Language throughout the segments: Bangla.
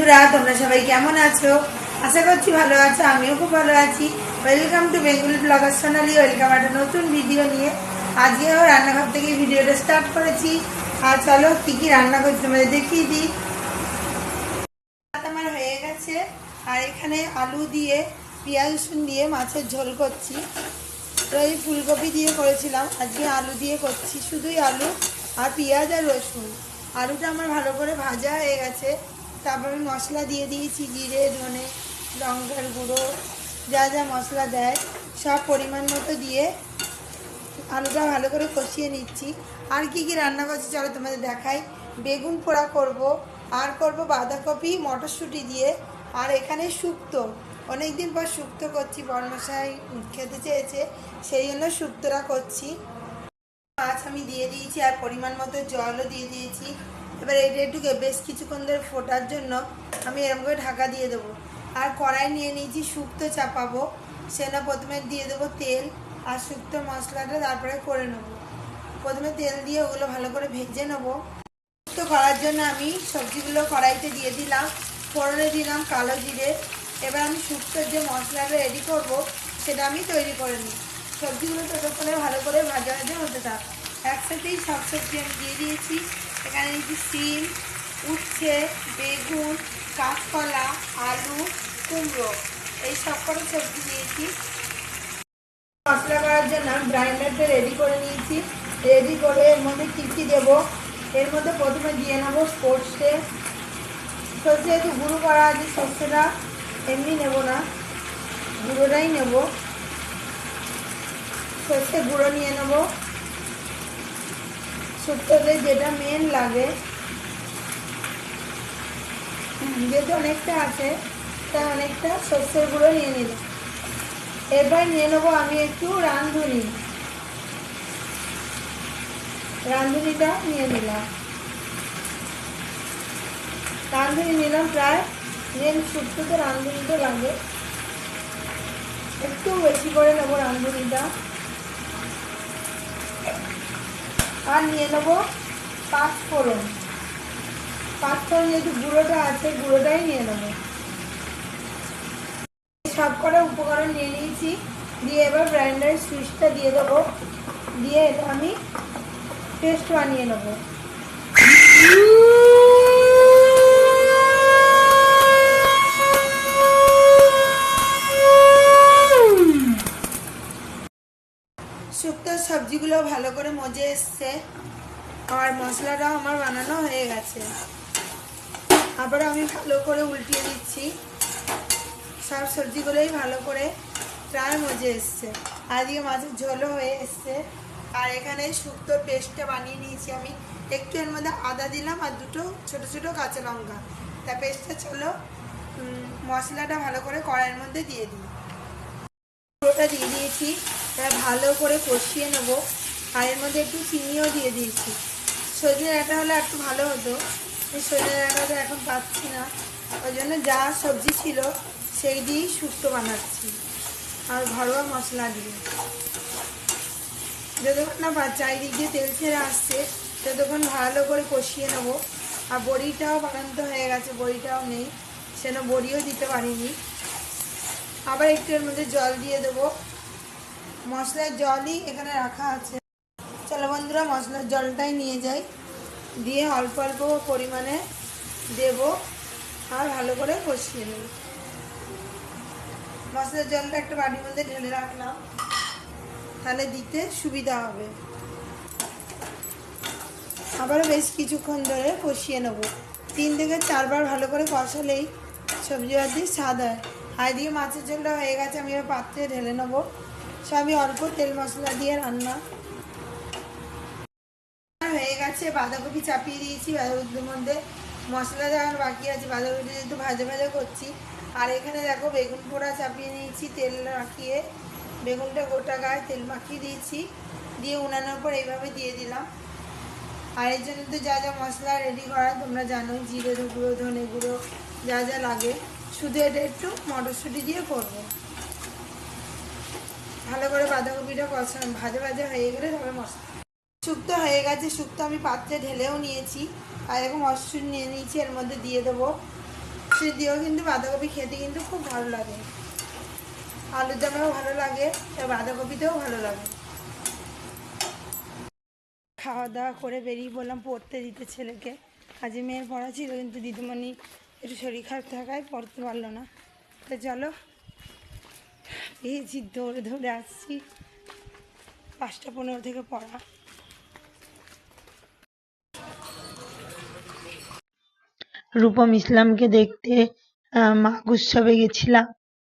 বন্ধুরা, তোমরা সবাই কেমন আছো? আশা করছি ভালো আছো, আমিও খুব ভালো আছি। Welcome to Bengali blogger Sonali welcome একটা নতুন ভিডিও নিয়ে। আজকেও রান্নাঘর থেকে ভিডিওটা স্টার্ট করেছি। আর চলো, কি কি রান্না করছি তোমাদের দেখিয়ে দিই। আমার হয়ে গেছে, আর এখানে আলু দিয়ে, পেঁয়াজ রসুন দিয়ে মাছের ঝোল করছি। এই ফুলকপি দিয়ে করেছিলাম, আজকে আলু দিয়ে করছি। শুধুই আলু আর পেঁয়াজ আর রসুন। আলুটা আমার ভালো করে ভাজা হয়ে গেছে। তারপর মশলা দিয়ে দিয়েছি, জিরে, ধনে, লঙ্কার গুঁড়ো, যা যা মশলা দেয়, সব পরিমাণ মতো দিয়ে আলুটা ভালো করে কষিয়ে নিচ্ছি। আর কি কি রান্না করছি চলো তোমাদের দেখাই। বেগুন পোড়া করব, আর করব বাঁধাকপি, মটরশুঁটি দিয়ে। আর এখানে শুক্তো। অনেক দিন পর শুক্তো করছি, বর্মশাই খেতে চেয়েছে, সেই জন্য শুক্তোটা করছি। মাছ আমি দিয়ে দিয়েছি, আর পরিমাণ মতো জলও দিয়ে দিয়েছি। এবার এটা একটু বেশ কিছুক্ষণ ধরে ফোটার জন্য আমি এরকম করে ঢাকা দিয়ে দেবো। আর কড়াই নিয়ে নিয়েছি শুক্তো চাপাবো সেটা প্রথমে দিয়ে দেবো তেল আর শুক্তো মশলাটা তারপরে করে নেব। প্রথমে তেল দিয়ে ওগুলো ভালো করে ভেজে নেব। শুক্তো করার জন্য আমি সবজিগুলো কড়াইতে দিয়ে দিলাম, ফোড়নে দিলাম কালো জিরে। এবার আমি শুক্তোর যে মশলাটা রেডি করব, সেটা আমি তৈরি করে নিই সবজিগুলো ততক্ষণে ভালো করে ভাজা ভাজা হতে থাক। একসাথেই সব সবজি আমি দিয়ে দিয়েছি। এখানে দিয়েছি সিম, উচ্ছে, বেগুন, কাঁচকলা, আলু, কুমড়ো, এই সব করে সবজি দিয়েছি মশলা করার জন্য আমি গ্রাইন্ডারটা রেডি করে নিয়েছি। রেডি করে এর মধ্যে কী কী দেবো? এর মধ্যে প্রথমে দিয়ে নেব সর্ষে। সর্ষে একটু গুঁড়ো করা আছে সর্ষেটা, এমনি নেব না। গুঁড়োটাই নেব। সর্ষে গুঁড়ো নিয়ে নেব। শুক্তোতে যেটা মেন লাগে। যেহেতু অনেকটা আছে, তাই অনেকটা সর্ষের গুঁড়ো নিয়ে নিলাম। এবার নিয়ে নেব আমি একটু রাঁধুনি। রাঁধুনিটা নিয়ে নিলাম। রাঁধুনি নিলাম প্রায় মেন শুক্তোতে রাঁধুনিটা লাগে। একটু বেশি করে নেব রাঁধুনিটা। আর নিয়ে নেব পাঁচ ফোড়ন। যেহেতু গুঁড়োটা আছে, গুঁড়োটাই নিয়ে নেব। সব কটা উপকরণ নিয়ে নিয়েছি। দিয়ে এবার গ্রাইন্ডারের সুইচটা দিয়ে দেবো। দিয়ে আমি পেস্ট বানিয়ে নেব শুক্তো সবজিগুলো ভালো করে মজে এসছে। আর মশলাটাও আমার বানানো হয়ে গেছে। আবার আমি ভালো করে উল্টিয়ে দিচ্ছি। সব সবজিগুলোই ভালো করে প্রায় মজে এসছে। এদিকে মাছের ঝোলও হয়ে এসছে। আর এখানে শুক্তোর পেস্টটা বানিয়ে নিয়েছি আমি। একটু এর মধ্যে আদা দিলাম আর দুটো ছোট ছোট কাঁচা লঙ্কা। তা পেস্টটা চলো মশলাটা ভালো করে কড়াইয়ের মধ্যে দিয়ে দিই। পুরোটা দিয়ে দিয়েছি। এবার ভালো করে কষিয়ে নেব। আর এর মধ্যে একটু চিনিও দিয়ে দিয়েছি। সজনে ডাঁটা হলে একটু ভালো হতো। সজনে ডাঁটাটা এখন পাচ্ছি না। ওই জন্য যা সবজি ছিল সেই দিয়েই শুক্তো বানাচ্ছি। আর ঘরোয়া মশলা দিয়ে। যতক্ষণ না চারিদিক দিয়ে তেল ছেড়ে আসছে, ততক্ষণ ভালো করে কষিয়ে নেব। আর বড়িটাও বানাতে হয়ে গেছে, বড়িটাও নেই। সেন বড়িও দিতে পারিনি। আবার একটু এর মধ্যে জল দিয়ে দেবো। মশলার জলই এখানে রাখা আছে। চলো বন্ধুরা, মশলার জলটাই নিয়ে যাই। দিয়ে অল্প অল্প পরিমাণে দেব আর ভালো করে কষিয়ে নেব। মশলার জলটা একটা বাটির মধ্যে ঢেলে রাখলাম। তাহলে দিতে সুবিধা হবে। আবারও বেশ কিছুক্ষণ ধরে কষিয়ে নেব। তিন থেকে চারবার ভালো করে কষালেই সবজি বাদি স্বাদ হয়। আর দিয়ে মাছের ঝোলটা হয়ে গেছে, আমি এবার পাত্রে ঢেলে নেব। সবই অল্প তেল মশলা দিয়ে রান্না। হয়ে গেছে, বাঁধাকপি চাপিয়ে দিয়েছি, বাঁধাকপির মধ্যে মশলা দেওয়ার বাকি আছে বাঁধাকপিটা যেহেতু ভাজা ভাজা করছি। আর এখানে দেখো, বেগুন পোড়া চাপিয়ে নিয়েছি, তেল মাখিয়ে, বেগুনটা গোটা গায়ে তেল মাখিয়ে দিয়েছি। দিয়ে উনানোর পর এইভাবে দিয়ে দিলাম। আর এর জন্য তো যা যা মশলা রেডি করা তোমরা জানো জিরে গুঁড়ো, ধনে গুঁড়ো, যা যা লাগে। শুধু এটা একটু মটরশুঁটি দিয়ে করব। ভালো করে বাঁধাকপিটা কষা ভাজা ভাজা হয়ে গেলে তবে মশলা। শুক্তো হয়ে গেছে, শুক্তো আমি পাত্রে ঢেলেও নিয়েছি। আর এরকম মশরুম নিয়ে নিয়েছি, এর মধ্যে দিয়ে দেবো। মিষ্টি দিয়েও কিন্তু বাঁধাকপি খেতে কিন্তু খুব ভালো লাগে। আলুর দমেও ভালো লাগে, আর বাঁধাকপিতেও ভালো লাগে। খাওয়া দাওয়া করে বেরিয়ে বললাম পড়তে দিতে ছেলেকে। আজকে মেয়ের পড়া ছিল, কিন্তু দিদিমণি একটু শরীর খারাপ থাকায় পড়তে পারল না। তো চলো পেয়েছি দৌড়ে দৌড়ে আসছি। পাঁচটা পনেরো থেকে পড়া। রূপম ইসলামকে দেখতে মাঘ উৎসবে গেছিলাম।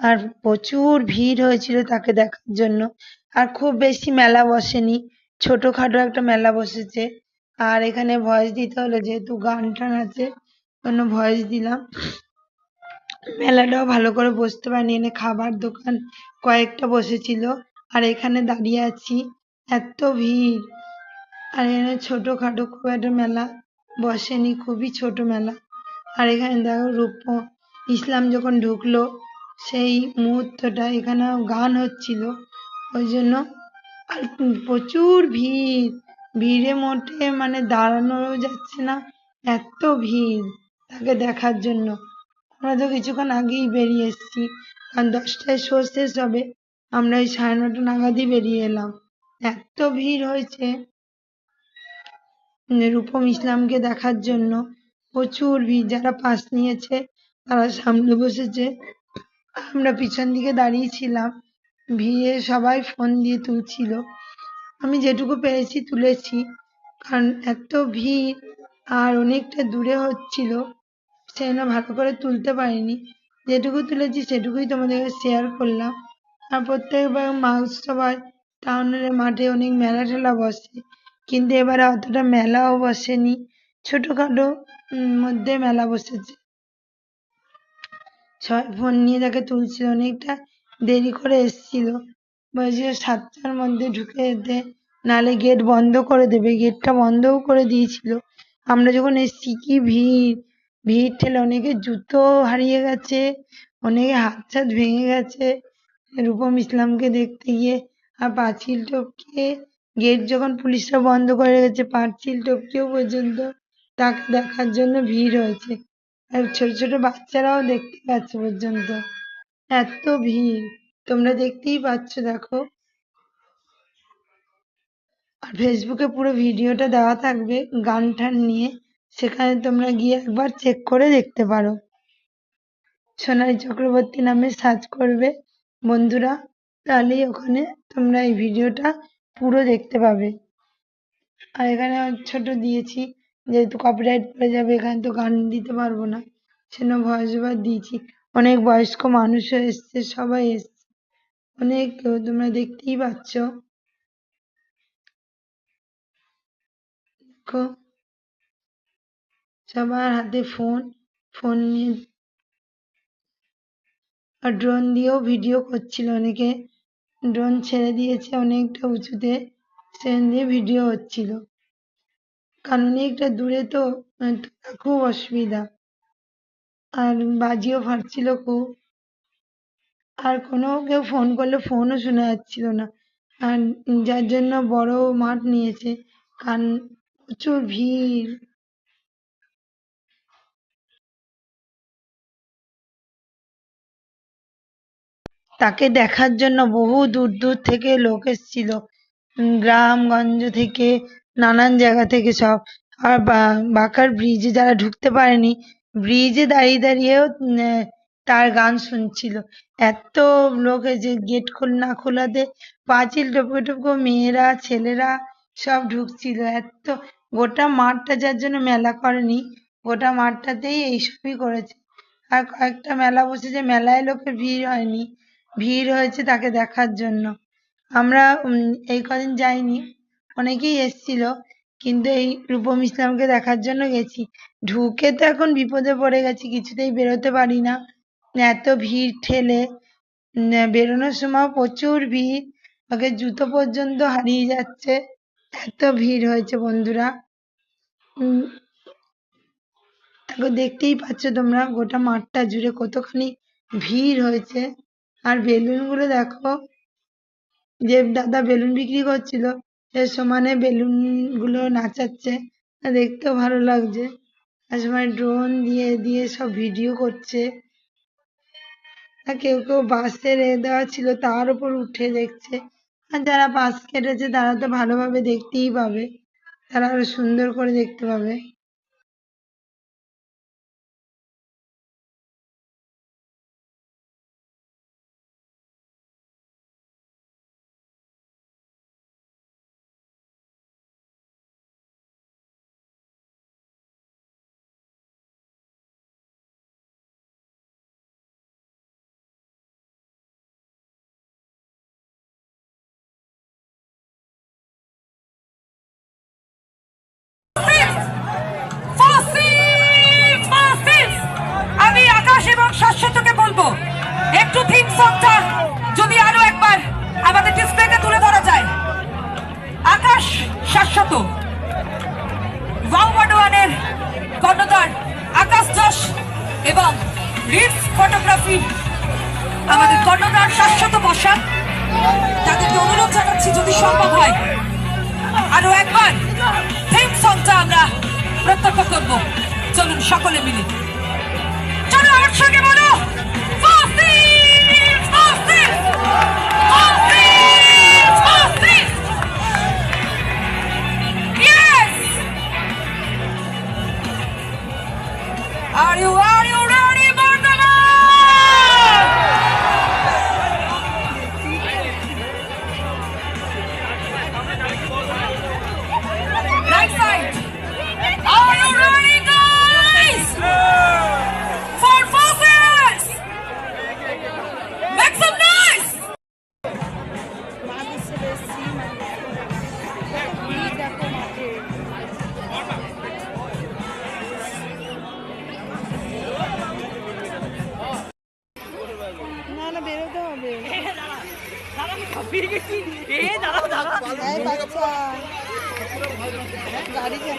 আর প্রচুর ভিড় হয়েছিল তাকে দেখার জন্য। আর খুব বেশি মেলা বসেনি। ছোটখাটো একটা মেলা বসেছে। আর এখানে ভয়েস দিতে হলো যেহেতু গান টান আছে জন্য ভয়েস দিলাম। মেলাটাও ভালো করে বসতে পারিনি। এনে খাবার দোকান কয়েকটা বসেছিল। আর এখানে দাঁড়িয়ে আছি। এত ভিড়। আর এখানে ছোটখাটো খুব একটা মেলা বসেনি। খুবই ছোট মেলা। আর এখানে দেখো রূপ ইসলাম যখন ঢুকলো, সেই মুহূর্তটা এখানে গান হচ্ছিল। ওই জন্য আর প্রচুর ভিড়। ভিড়ে মোটে মানে দাঁড়ানোও যাচ্ছে না। এত ভিড় তাকে দেখার জন্য। আমরা তো কিছুক্ষণ আগেই বেরিয়ে এসেছি। কারণ দশটায় শো শেষ হবে। আমরা ওই সাড়ে নটা নাগাদই বেরিয়ে এলাম। এত ভিড় হয়েছে। রূপম ইসলামকে দেখার জন্য প্রচুর ভিড়। যারা পাস নিয়েছে, তারা সামনে বসেছে। আমরা পিছন দিকে দাঁড়িয়েছিলাম ভিড়ে সবাই ফোন দিয়ে তুলছিল। আমি যেটুকু পেরেছি তুলেছি। কারণ এত ভিড় আর অনেকটা দূরে হচ্ছিল। সেই জন্য ভালো করে তুলতে পারিনি। যেটুকু তুলেছি সেটুকুই তোমাদেরকে শেয়ার করলাম। আর প্রত্যেকবার মা উৎসবার টাউনের মাঠে অনেক মেলা ঠেলা বসে। কিন্তু এবারে অতটা মেলাও বসেনি। ছোটখাটো মধ্যে মেলা বসেছে। সবাই ফোন নিয়ে তাকে তুলছিল। অনেকটা দেরি করে এসেছিল। বলছিল সাতটার মধ্যে ঢুকে যেতে। নাহলে গেট বন্ধ করে দেবে। গেটটা বন্ধও করে দিয়েছিল। আমরা যখন এসেছি, কি ভিড়! ভিড় ঠেলে অনেকের জুতো হারিয়ে গেছে, অনেকে হাত টাত ভেঙে গেছে। রূপম ইসলামকে দেখতে গিয়ে আর পাঁচিল টপকে গেট যখন পুলিশরা বন্ধ করে গেছে পাঁচিল টপকেও পর্যন্ত তাকে দেখার জন্য ভিড় হয়েছে। আর ছোট ছোট বাচ্চারাও দেখতে পাচ্ছে পর্যন্ত। এত ভিড়, তোমরা দেখতেই পাচ্ছ, দেখো। আর ফেসবুকে পুরো ভিডিওটা দেওয়া থাকবে গান টান নিয়ে। সেখানে তোমরা গিয়ে একবার চেক করে দেখতে পারো। সোনালী চক্রবর্তী নামে সার্চ করবে। বন্ধুরা, তাহলেই ওখানে তোমরা এই ভিডিওটা পুরো দেখতে পাবে। আর এখানে ছোট দিয়েছি, যেহেতু কপিরাইট পড়ে যাবে, এখানে তো গান দিতে পারব না। সেজন্য ভয়েস ওভার দিয়েছি। অনেক বয়স্ক মানুষও এসছে, সবাই এসছে। অনেক কেউ তোমরা দেখতেই পাচ্ছ। দেখো সবার হাতে ফোন ফোন নিয়ে আর ড্রোন দিয়েও ভিডিও করছিল অনেকে। ড্রোন ছেড়ে দিয়েছে অনেকটা উঁচুতে সেখান দিয়ে ভিডিও হচ্ছিল। কারণ অনেকটা দূরে তো খুব অসুবিধা। আর বাজিও ফাটছিল খুব। আর কোনো কেউ ফোন করলে ফোনও শোনা যাচ্ছিল না। আর যার জন্য বড় মাঠ নিয়েছে। কারণ প্রচুর ভিড়। তাকে দেখার জন্য বহু দূর দূর থেকে লোক এসেছিল। গ্রামগঞ্জ থেকে, নানান জায়গা থেকে সব। আর বাঁকার ব্রিজে যারা ঢুকতে পারেনি ব্রিজে দাঁড়িয়ে দাঁড়িয়েও তার গান শুনছিল। এত লোক যে গেট খোল, না খোলাতে পাঁচিল টপকে টপকে মেয়েরা, ছেলেরা সব ঢুকছিল। এত, গোটা মাঠটা যার জন্য মেলা করেনি, গোটা মাঠটাতেই এইসবই করেছে। আর কয়েকটা মেলা বসেছে, মেলায় লোকের ভিড় হয়নি। ভিড় হয়েছে তাকে দেখার জন্য। আমরা এই কদিন যাইনি। অনেকেই এসেছিল, কিন্তু এই রূপম ইসলামকে দেখার জন্য গেছি। ঢুকে তো এখন বিপদে পড়ে গেছি, কিছুতেই বেরোতে পারি না। এত ভিড় ঠেলে বেরোনোর সময় প্রচুর ভিড়। ওকে জুতো পর্যন্ত হারিয়ে যাচ্ছে। এত ভিড় হয়েছে, বন্ধুরা। দেখতেই পাচ্ছ তোমরা, গোটা মাঠটা জুড়ে কতখানি ভিড় হয়েছে। আর বেলুনগুলো দেখো। যে দাদা বেলুন বিক্রি করছিল। সে সমানে বেলুনগুলো নাচাচ্ছে। দেখতেও ভালো লাগছে। আর সময় ড্রোন দিয়ে দিয়ে সব ভিডিও করছে। কেউ কেউ বাসের এ দেওয়া ছিল, তার উপর উঠে দেখছে। আর যারা বাস কেটেছে, তারা তো ভালোভাবে দেখতেই পাবে। তারা আরও সুন্দর করে দেখতে পাবে। সকলে মিলে।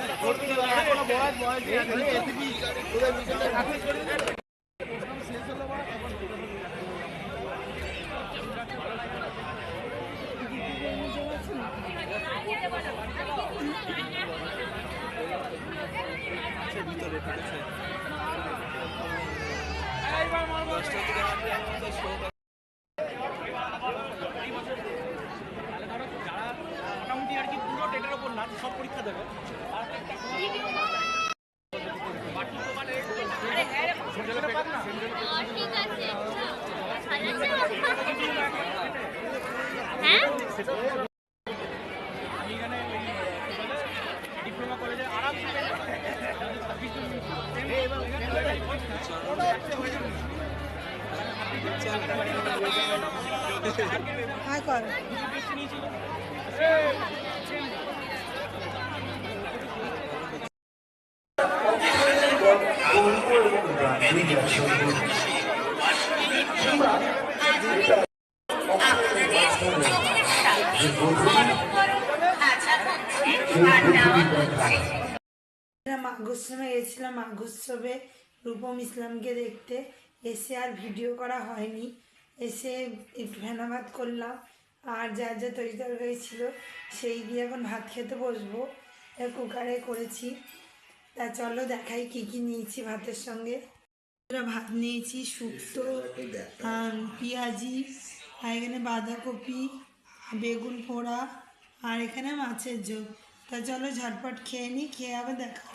গাড়ি চালা মোটামুটি আর কি পুরো ওপর সব পরীক্ষা দেবে। হ্যাঁ? ডিপ্লোমা কলেজে আরামসে হাই কর। মাঘোৎসবে গেছিলাম মাঘোৎসবে রূপম ইসলামকে দেখতে। এসে আর ভিডিও করা হয়নি। এসে একটু ফেনাবাদ করলাম। আর যা যা তৈরি তরকারি ছিল সেই দিয়ে এখন ভাত খেতে বসবো। কুকারে করেছি। তা চলো দেখাই কি কি নিয়েছি ভাতের সঙ্গে। ভাত নিয়েছি, শুক্তো পেঁয়াজি, আর এখানে বাঁধাকপি, বেগুন পোড়া, আর এখানে মাছের ঝোল। তা চলো ঝটপট খেয়ে নিই খেয়ে আবার দেখা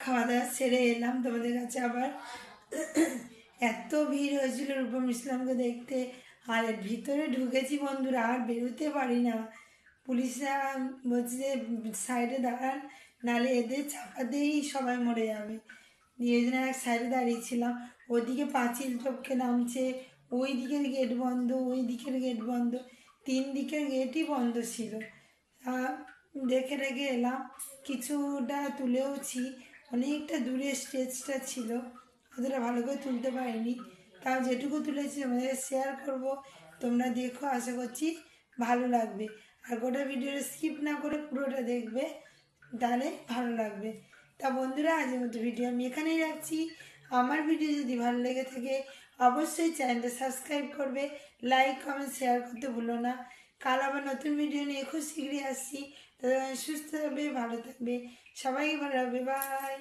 খাওয়া দাওয়া সেরে এলাম। তোমাদের কাছে আবার এত ভিড় হয়েছিল রূপম ইসলামকে দেখতে। আর ভিতরে ঢুকেছি বন্ধুরা, আর বেরোতে পারি না। পুলিশরা বলছে যে সাইডে দাঁড়ান, নালে এদের চাপাতেই সবাই মরে যাবে। দিয়ে জন্য এক সাইডে দাঁড়িয়েছিলাম ওদিকে পাঁচিল টপকে নামছে, ওই দিকের গেট বন্ধ, ওই দিকের গেট বন্ধ, তিন দিকের গেটই বন্ধ ছিল। দেখে রেখে এলাম। কিছুটা তুলেওছি। অনেকটা দূরে স্টেজটা ছিল, অতটা ভালো করে তুলতে পারিনি। তাও যেটুকু তুলেছি আমাদের শেয়ার করব, তোমরা দেখো, আশা করছি ভালো লাগবে। আর গোটা ভিডিওটা স্কিপ না করে পুরোটা দেখবে, তাহলে ভালো লাগবে। তা বন্ধুরা আজের মতো ভিডিও আমি এখানেই রাখছি। আমার ভিডিও যদি ভালো লেগে থাকে, অবশ্যই চ্যানেলটা সাবস্ক্রাইব করবে লাইক কমেন্ট শেয়ার করতে ভুলো না। কাল আবার নতুন ভিডিও নিয়ে খুব শীঘ্রই আসছি। সুস্থ থাকবে ভালো থাকবে। সবাই ভালো হবে বাই